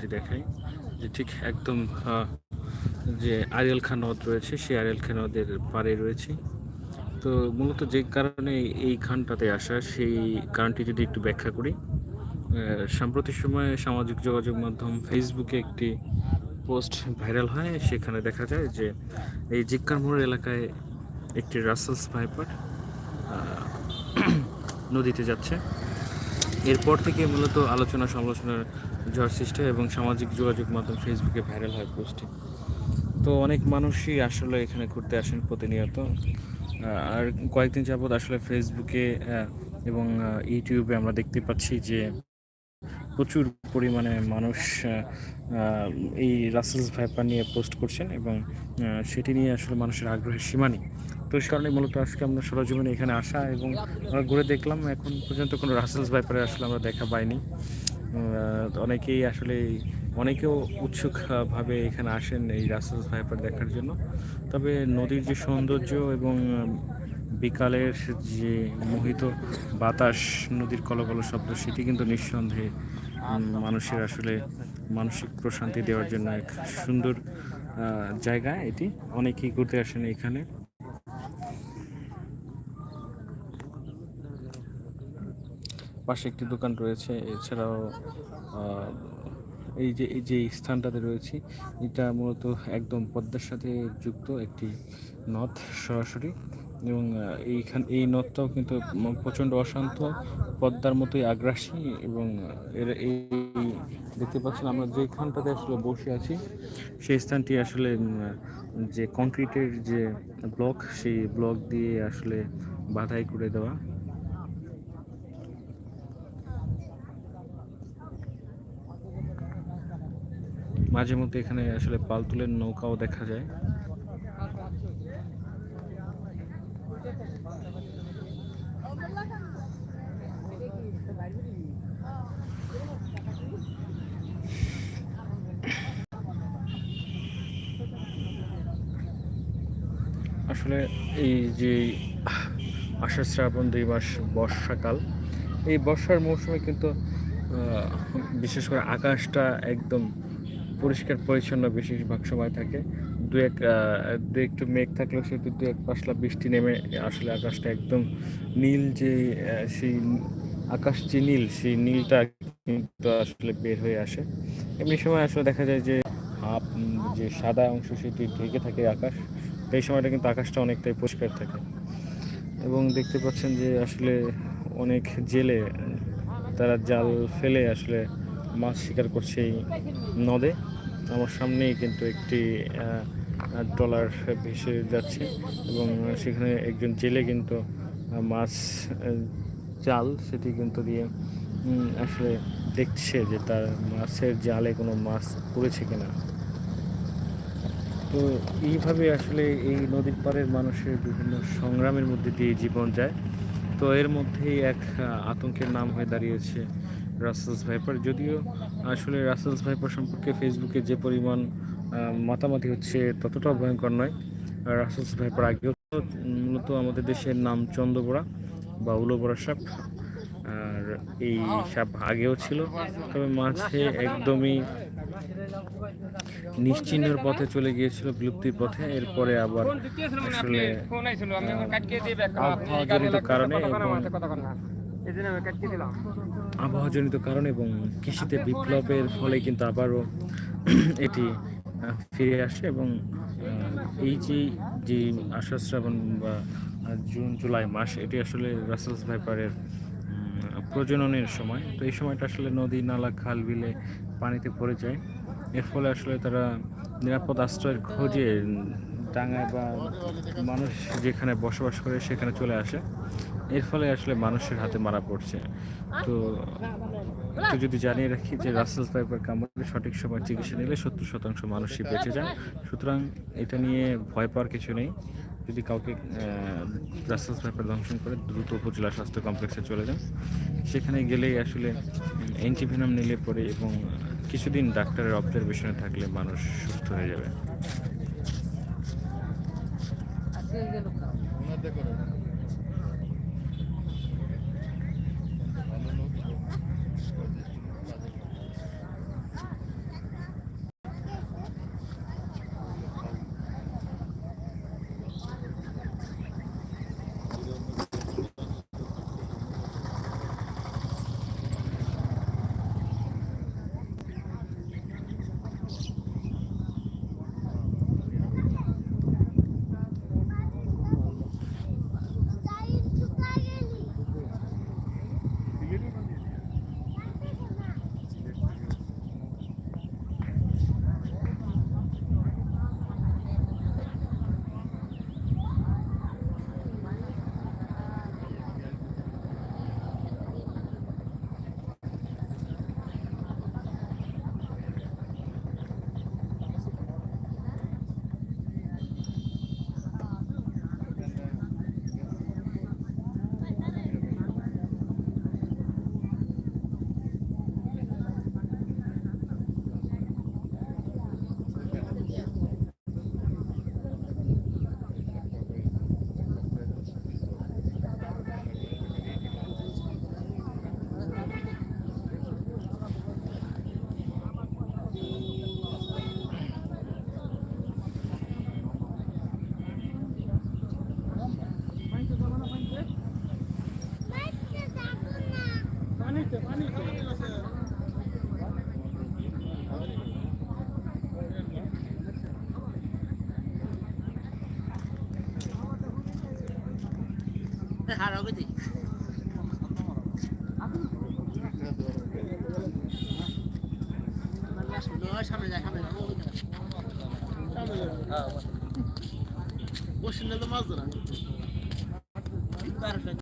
যদি দেখাই যে ঠিক একদম যে আরিয়াল খান নদ রয়েছে, সেই আরিয়াল খান নদের পাড়ে রয়েছে। তো মূলত যে কারণে এই খানটাতে আসা, সেই কারণটি যদি একটু ব্যাখ্যা করি সাম্প্রতিক সময়ে সামাজিক যোগাযোগ মাধ্যম ফেসবুকে একটি পোস্ট ভাইরাল হয়, সেখানে দেখা যায় যে এই জিক্কার মোড় এলাকায় একটি রাসেলস ভাইপার নদীতে যাচ্ছে। এরপর থেকে মূলত আলোচনা সমালোচনার ঝড় সৃষ্টি হয় এবং সামাজিক যোগাযোগ মাধ্যম ফেসবুকে ভাইরাল হয় পোস্টে। তো অনেক মানুষই আসলে এখানে ঘুরতে আসেন প্রতিনিয়ত। আর কয়েকদিন যাবৎ আসলে ফেসবুকে এবং ইউটিউবে আমরা দেখতে পাচ্ছি যে প্রচুর পরিমাণে মানুষ এই রাসেলস ভাইপার নিয়ে পোস্ট করছেন এবং সেটি নিয়ে আসলে মানুষের আগ্রহের সীমা নেই। তো সে কারণে মূলত আজকে আমরা সরজমিনে এখানে আসা এবং আমরা ঘুরে দেখলাম। এখন পর্যন্ত কোনো রাসেলস ভাইপারে আসলে আমরা দেখা পাইনি। অনেকেই আসলে অনেকেও উৎসুকভাবে এখানে আসেন এই রাসেলস ভাইপার দেখার জন্য। তবে নদীর যে সৌন্দর্য এবং বিকালের যে মোহিত বাতাস, নদীর কলকল শব্দ, সেটি কিন্তু নিঃসন্দেহে মানুষের আসলে মানসিক প্রশান্তি দেওয়ার জন্য এক সুন্দর জায়গা এটি। অনেকেই ঘুরতে আসেন এখানে। পাশে একটি দোকান রয়েছে এছাড়াও এই যে এই যে স্থানটাতে রয়েছে এটা মূলত একদম পদ্মার সাথে যুক্ত একটি নদ সরাসরি। এবং এইখান, এই নদটাও কিন্তু প্রচণ্ড অশান্ত, পদ্মার মতোই আগ্রাসী এবং এর, এই দেখতে পাচ্ছেন আমরা যেখানটাতে আসলে বসে আছি, সেই স্থানটি আসলে যে কংক্রিটের যে ব্লক, সেই ব্লক দিয়ে আসলে বাধাই করে দেওয়া। মাঝে মধ্যে এখানে আসলে পালতুলের নৌকাও দেখা যায়। আসলে এই যে আষাঢ় শ্রাবণ, দুই মাস বর্ষাকাল, এই বর্ষার মৌসুমে কিন্তু বিশেষ করে আকাশটা একদম পরিষ্কার, পরিচ্ছন্ন বেশিরভাগ সময় থাকে। দু এক দু একটু মেঘ থাকলেও সেহেতু দু এক পাশলা বৃষ্টি নেমে আসলে আকাশটা একদম নীল যে সেই আকাশ যে নীল, সেই নীলটা কিন্তু আসলে বের হয়ে আসে। এমনি সময় আসলে দেখা যায় যে, হাফ যে সাদা অংশ সেটি ঢেকে থাকে আকাশ। এই সময়টা কিন্তু আকাশটা অনেকটাই পরিষ্কার থাকে। এবং দেখতে পাচ্ছেন যে আসলে অনেক জেলে তারা জাল ফেলে আসলে মাছ শিকার করছে এই নদে। আমার সামনেই কিন্তু একটি ট্রলার ভেসে যাচ্ছে এবং সেখানে একজন জেলে কিন্তু মাছ জাল সেটি কিন্তু দিয়ে আসলে দেখছে যে তার মাছের জালে কোনো মাছ পড়েছে কিনা। তো এইভাবে আসলে এই নদীর পাড়ের মানুষের বিভিন্ন সংগ্রামের মধ্যে দিয়ে জীবন যায়। তো এর মধ্যেই এক আতঙ্কের নাম হয়ে দাঁড়িয়েছে রাসেলস ভাইপার। যদিও আসলে রাসেলস ভাইপার সম্পর্কে ফেসবুকে যে পরিমাণ মাতামাতি হচ্ছে ততটাও ভয়ঙ্কর নয়। রাসেলস ভাইপার আগেও মূলত আমাদের দেশের নাম চন্দ্রবোড়া বা উলোবোড়া সাপ, আর এই সাপ আগেও ছিল। তবে মাঝে একদমই নিশ্চিহ্নের পথে চলে গিয়েছিল, বিলুপ্তির পথে। এরপরে আবার আসলে আবহাওয়াজনিত কারণে আবহাওয়াজনিত এবং কৃষিতে বিপ্লবের ফলে কিন্তু আবারও এটি ফিরে আসে এবং এই যে যে আষাঢ় শ্রাবণ বা জুন, জুলাই মাস, এটি আসলে রাসেলস ভাইপারের প্রজননের সময়। তো এই সময়টা আসলে নদী, নালা, খাল বিলে পানিতে ভরে যায়। এর ফলে আসলে তারা নিরাপদ আশ্রয়ের খোঁজে ডাঙায় বা মানুষ যেখানে বসবাস করে সেখানে চলে আসে। এর ফলে আসলে মানুষের হাতে মারা পড়ছে। তো একটু যদি জানিয়ে রাখি যে রাসেলস পাইপার কামড়ে সঠিক সময় চিকিৎসা নিলে সত্তর শতাংশ মানুষই বেঁচে যায়। সুতরাং এটা নিয়ে ভয় পাওয়ার কিছু নেই। যদি কাউকে রাসেলস পাইপার দংশন করে দ্রুত উপজেলা স্বাস্থ্য কমপ্লেক্সে চলে যান। সেখানে গেলেই আসলে অ্যান্টিভেনাম নিলে পরে এবং কিছুদিন ডাক্তারের অবজারভেশনে থাকলে মানুষ সুস্থ হয়ে যাবে। সামনে যায় সামনে যায় বসে নিলে মাছ ধরা